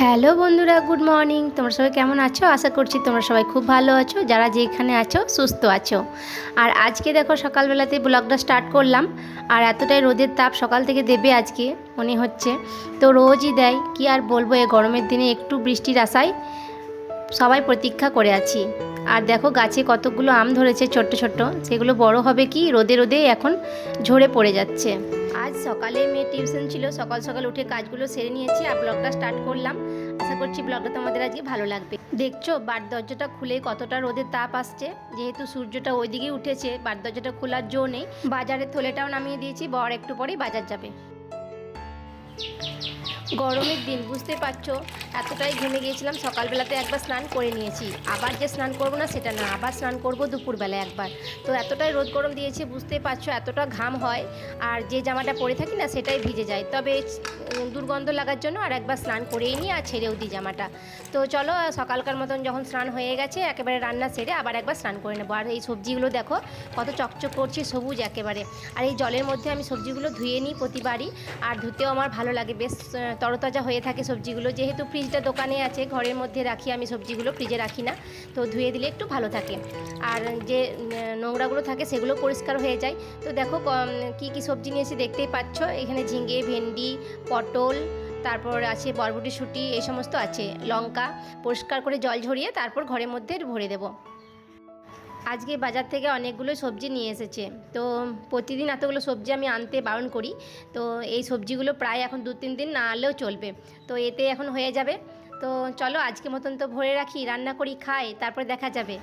Hello বন্ধুরা, good morning. তোমরা সবাই কেমন আছো? আশা করছি তোমরা সবাই খুব ভালো আছো। যারা যেখানে আছো, সুস্থ আছো। আর আজকে দেখো সকালবেলাতে ব্লগটা স্টার্ট করলাম। আর এতটাই রোদের তাপ, সকাল থেকে দেবে আজকে, মনে হচ্ছে। তো রোজই দেয়, কি আর বলব এ গরমের দিনে একটু বৃষ্টির আশায় সবাই প্রতীক্ষা করে আছি। আর দেখো গাছে কতগুলো আম ধরেছে, ছোট্ট ছোট্ট। সেগুলো বড় হবে কি? রোদে রোদে এখন ঝরে পড়ে যাচ্ছে। আজ সকালে মেয়ে টিউশন ছিল। সকাল সকাল উঠে কাজগুলো সেরে নিয়েছি আর ব্লগটা স্টার্ট করলাম। আশা করছি ব্লগটা তোমাদের আজকে ভালো লাগবে। দেখছ, বার দরজাটা খুলে কতটা রোদের তাপ আসছে। যেহেতু সূর্যটা ওইদিকেই উঠেছে, বার দরজাটা খোলার জো নেই। বাজারের থলেটাও নামিয়ে দিয়েছি। বর একটু পরেই বাজার যাবে। গরমের দিন, বুঝতে পারছ? এতটাই ঘেমে গিয়েছিলাম, সকালবেলাতে একবার স্নান করে নিয়েছি। আবার যে স্নান করব না, সেটা না। আবার স্নান করব দুপুরবেলা একবার। তো এতটাই রোদ গরম দিয়েছে, বুঝতে পারছ? এতটা ঘাম হয়, আর যে জামাটা পরে থাকি না, সেটাই ভিজে যায়। তবে দুর্গন্ধ লাগার জন্য আর একবার স্নান করেই নিই আর ছেড়েও দিই জামাটা। তো চলো সকালকার মতন যখন স্নান হয়ে গেছে, একেবারে রান্না সেরে আবার একবার স্নান করে নেব। আর এই সবজিগুলো দেখো, কত চকচক করছে সবুজ একেবারে। আর এই জলের মধ্যে আমি সবজিগুলো ধুয়ে নিই প্রতিবারই। আর ধুতেও আমার ভালো লাগে। বেশ তরতাজা হয়ে থাকে সবজিগুলো। যেহেতু ফ্রিজটা দোকানে আছে, ঘরের মধ্যে রাখি আমি সবজিগুলো, ফ্রিজে রাখি না। তো ধুয়ে দিলে একটু ভালো থাকে। আর যে নোংরাগুলো থাকে সেগুলো পরিষ্কার হয়ে যায়। তো দেখো, কি কি সবজি নিয়েছি দেখতেই পাচ্ছ। এখানে ঝিঙে, ভেন্ডি, পটল, তারপর আছে বরবটি শুটি এই সমস্ত আছে। লঙ্কা, পরিষ্কার করে জল ঝরিয়ে তারপর ঘরের মধ্যে ভরে দেবো। আজকে বাজার থেকে অনেকগুলো সবজি নিয়ে এসেছে। তো প্রতিদিন এতগুলো সবজি আমি আনতে বারণ করি। তো এই সবজিগুলো প্রায় এখন দু তিন দিন না আনলেও চলবে। তো এতে এখন হয়ে যাবে। তো চলো আজকে মতন তো ভরে রাখি, রান্না করি, খাই, তারপর দেখা যাবে।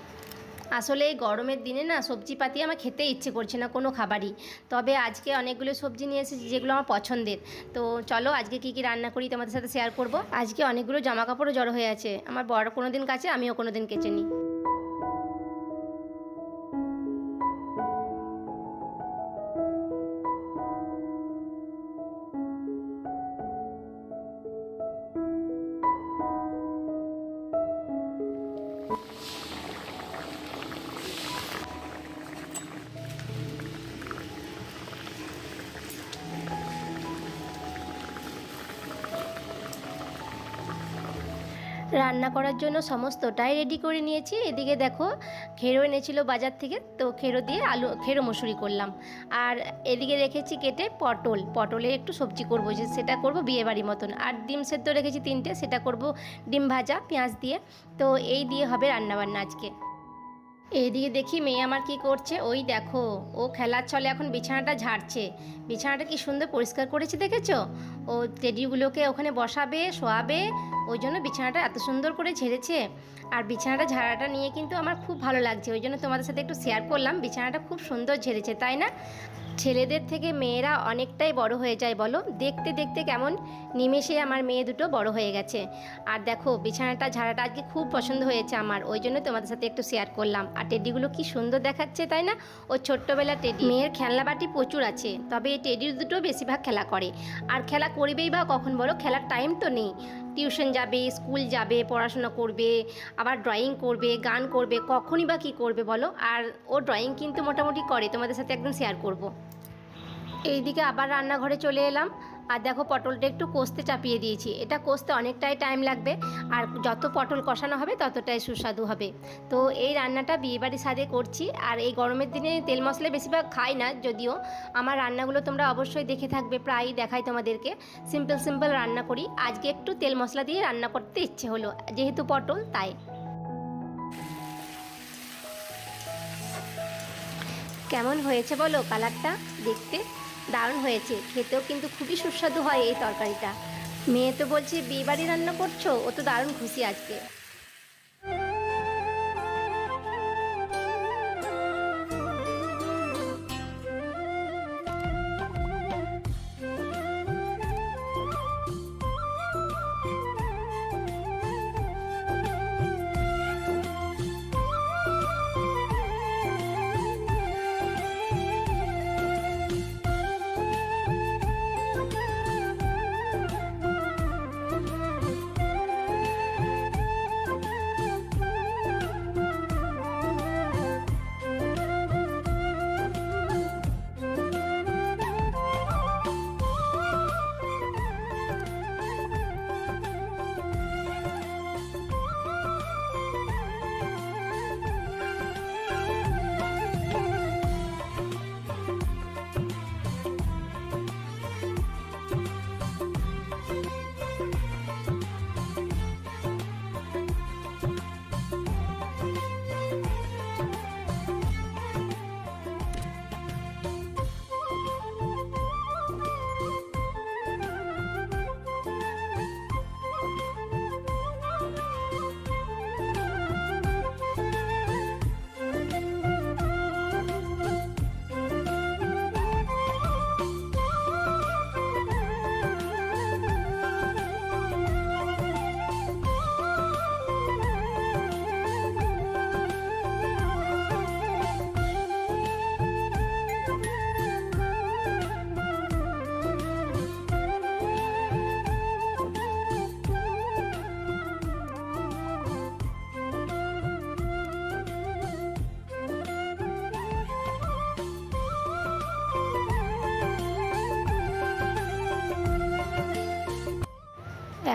আসলে এই গরমের দিনে না সবজি পাতি আমার খেতে ইচ্ছে করছে না কোনো খাবারই। তবে আজকে অনেকগুলো সবজি নিয়ে এসেছি যেগুলো আমার পছন্দের। তো চলো আজকে কী কী রান্না করি তোমাদের সাথে শেয়ার করব। আজকে অনেকগুলো জামা কাপড়ও জড়ো হয়ে আছে। আমার বড় কোনো দিন কাছে, আমিও কোনো দিন কেচে নিই। রান্না করার জন্য সমস্তটাই রেডি করে নিয়েছি। এদিকে দেখো, খেরো এনেছিল বাজার থেকে, তো খেরো দিয়ে আলু, খেরো মসুরি করলাম। আর এদিকে রেখেছি কেটে পটল। পটলে একটু সবজি করব, যে সেটা করব বিয়েবাড়ি মতন। আর ডিম সেদ্ধ রেখেছি তিনটে, সেটা করব ডিম ভাজা, পেঁয়াজ দিয়ে। তো এই দিয়ে হবে রান্নাবান্না আজকে। এইদিকে দেখি মেয়ে আমার কি করছে? ওই দেখো, ও খেলার ছলে এখন বিছানাটা ঝাড়ছে। বিছানাটা কি সুন্দর পরিষ্কার করেছে দেখেছ? ও টেডিগুলোকে ওখানে বসাবে, শোয়াবে, ওই জন্য বিছানাটা এত সুন্দর করে ঝেড়েছে। আর বিছানাটা ঝাড়াটা নিয়ে কিন্তু আমার খুব ভালো লাগছে। ওই জন্য তোমাদের সাথে একটু শেয়ার করলাম। বিছানাটা খুব সুন্দর ঝেড়েছে, তাই না? ছেলেদের থেকে মেয়েরা অনেকটাই বড় হয়ে যায় বলো? দেখতে দেখতে কেমন নিমেষে আমার মেয়ে দুটো বড় হয়ে গেছে। আর দেখো, বিছানাটা, ঝাড়াটা আজকে খুব পছন্দ হয়েছে আমার। ওই জন্য তোমাদের সাথে একটু শেয়ার করলাম। আর টেডিগুলো কি সুন্দর দেখাচ্ছে, তাই না? ও ছোট্টবেলা টেডি মেয়ের খেলনা বাটি প্রচুর আছে, তবে এই টেডি দুটো বেশিরভাগ খেলা করে। আর খেলা করবেই বা কখন বলো? খেলার টাইম তো নেই। টিউশন যাবে, স্কুল যাবে, পড়াশোনা করবে, আবার ড্রয়িং করবে, গান করবে, কখনই বা কী করবে বলো আর ও ড্রয়িং কিন্তু মোটামুটি করে, তোমাদের সাথে একদম শেয়ার করব। এইদিকে আবার রান্নাঘরে চলে এলাম আর দেখো পটলটা একটু কষতে চাপিয়ে দিয়েছি। এটা কষতে অনেকটাই টাইম লাগবে, আর যত পটল কষানো হবে ততটাই সুস্বাদু হবে। তো এই রান্নাটা বিয়েবাড়ি স্বাদে করছি, আর এই গরমের দিনে তেল মশলা বেশিরভাগ খাই না, যদিও আমার রান্নাগুলো তোমরা অবশ্যই দেখে থাকবে, প্রায়ই দেখাই তোমাদেরকে। সিম্পল সিম্পল রান্না করি। আজকে একটু তেল মশলা দিয়ে রান্না করতে ইচ্ছে হলো, যেহেতু পটল, তাই। কেমন হয়েছে বলো কালারটা দেখতে? দারুণ হয়েছে। খেতেও কিন্তু খুবই সুস্বাদু হয় এই তরকারিটা। মেয়ে তো বলছে, বিয়ে বাড়ি রান্না করছ? ও তো দারুণ খুশি আজকে।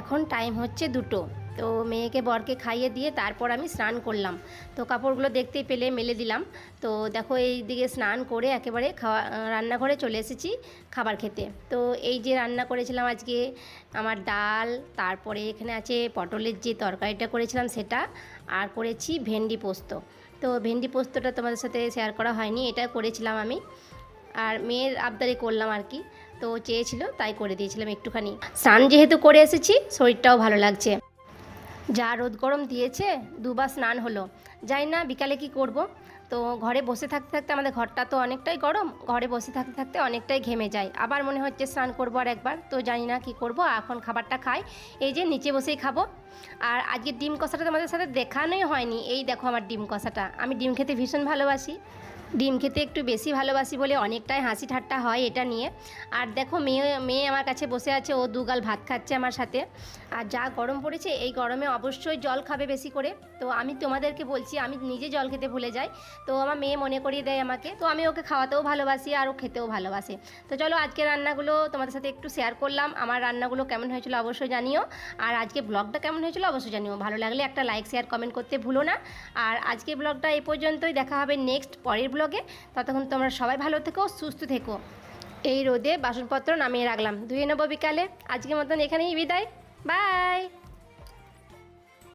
এখন টাইম হচ্ছে দুটো। তো মেয়েকে বরকে খাইয়ে দিয়ে তারপর আমি স্নান করলাম। তো কাপড়গুলো দেখতেই পেলে, মেলে দিলাম। তো দেখো এই দিকে স্নান করে একেবারে খাওয়া রান্নাঘরে চলে এসেছি খাবার খেতে। তো এই যে রান্না করেছিলাম আজকে, আমার ডাল, তারপরে এখানে আছে পটলের যে তরকারিটা করেছিলাম সেটা, আর করেছি ভেন্ডি পোস্ত। তো ভেন্ডি পোস্তটা তোমাদের সাথে শেয়ার করা হয়নি, এটা করেছিলাম আমি। আর মেয়ের আবদারি করলাম আর কি। তো চেয়েছিল, তাই করে দিয়েছিলাম একটুখানি। স্নান যেহেতু করে এসেছি, শরীরটাও ভালো লাগছে। যা রোদ গরম দিয়েছে, দুবার স্নান হলো। যাই না বিকালে কি করব। তো ঘরে বসে থাকতে থাকতে আমাদের ঘরটা তো অনেকটাই গরম, ঘরে বসে থাকতে থাকতে অনেকটাই ঘেমে যায়। আবার মনে হচ্ছে স্নান করব আর একবার, তো জানি না কি করব। এখন খাবারটা খাই, এই যে নিচে বসেই খাব। আর আজকে ডিম কষাটা তোমাদের সাথে দেখানোই হয়নি। এই দেখো আমার ডিম কষাটা। আমি ডিম খেতে ভীষণ ভালোবাসি। ডিম খেতে একটু বেশি ভালোবাসি বলে অনেকটাই হাসি ঠাট্টা হয় এটা নিয়ে। আর দেখো মেয়ে মেয়ে আমার কাছে বসে আছে, ও দুগাল ভাত খাচ্ছে আমার সাথে। আর যা গরম পড়েছে, এই গরমে অবশ্যই জল খাবে বেশি করে। তো আমি তোমাদেরকে বলছি, আমি নিজে জল খেতে ভুলে যাই। তো আমার মেয়ে মনে করিয়ে দেয় আমাকে, তো আমি ওকে খাওয়াতেও ভালোবাসি আর ও খেতেও ভালোবাসে। তো চলো আজকে রান্নাগুলো তোমাদের সাথে একটু শেয়ার করলাম। আমার রান্নাগুলো কেমন হয়েছিল অবশ্যই জানিও। আর আজকে ব্লগটা কেমন হয়েছিল অবশ্যই জানিও। ভালো লাগলে একটা লাইক শেয়ার কমেন্ট করতে ভুলো না। আর আজকে ব্লগটা এই পর্যন্তই। দেখা হবে নেক্সট পরের ব্লগে। ততক্ষণ তোমরা সবাই ভালো থেকো, সুস্থ থেকো। এই রোদে বাসনপত্র নামিয়ে রাখলাম। ধুয়ে নেব বিকালে। আজকের মতন এখানেই বিদায়। বাই!